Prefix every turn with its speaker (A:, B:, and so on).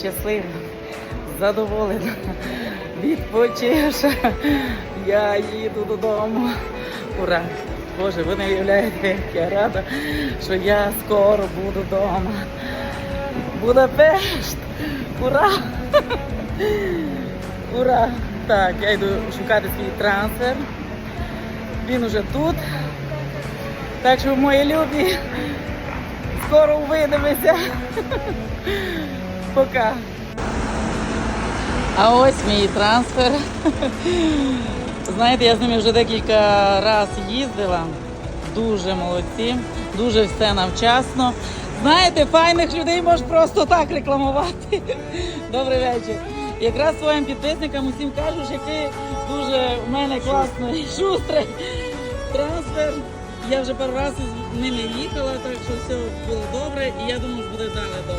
A: щаслива, задоволена, відпочивша. Я їду додому. Ура! Боже, ви не уявляєте, як я рада, що я скоро буду вдома. Будапешт! Ура! Ура! Так, я йду шукати свій трансфер. Він уже тут. Так що, мої любі, скоро увидимося. Пока. А ось мій трансфер. Знаєте, я з ними вже декілька разів їздила. Дуже молодці, дуже все навчасно. Знаєте, файних людей можеш просто так рекламувати. Добрий вечір. Якраз своїм підписникам усім кажу, що який дуже в мене класний, шустрий трансфер. Я вже пару разів з ними їхала, так що все було добре, і я думаю, що буде далі добре.